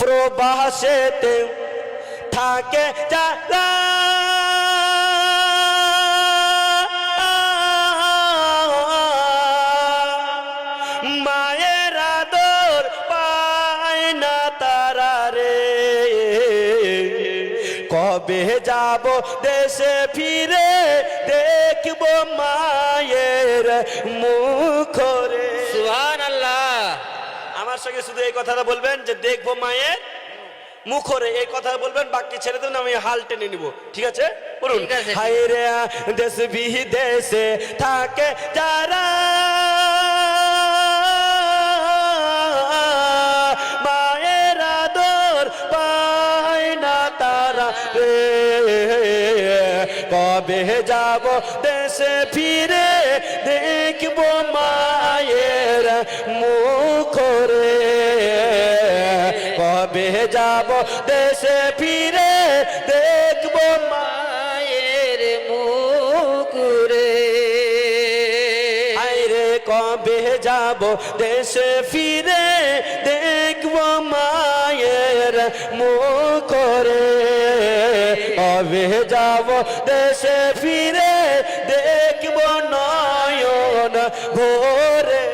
প্রবাসেতে থাকে যারা। মায়ের আদর পায় না তারা রে। কবে যাব দেশে ফিরে দেখব মায়ের মুখ আমার সঙ্গে শুধু এই কথাটা বলবেন যে দেখব মায়ের মুখরে এই কথা বলবেন বাকি ছেড়ে দেবেন আমি হাল টেনে নিব। ঠিক আছে? বলুন ঠিক দেশ বিদেশে থাকে যারা। মায়ের আদর পায় না তারা রে। কবে যাব দেশে ফিরে দেখব মায়ের মুখ কবে যাব দেশে ফিরে দেখব মায়ের মুকুরে। মায়ের কবে যাব দেশে ফিরে দেখব মায়ের মুখ রে কবে যাব দেশে ফিরে দেখব নয়ন ভোরে।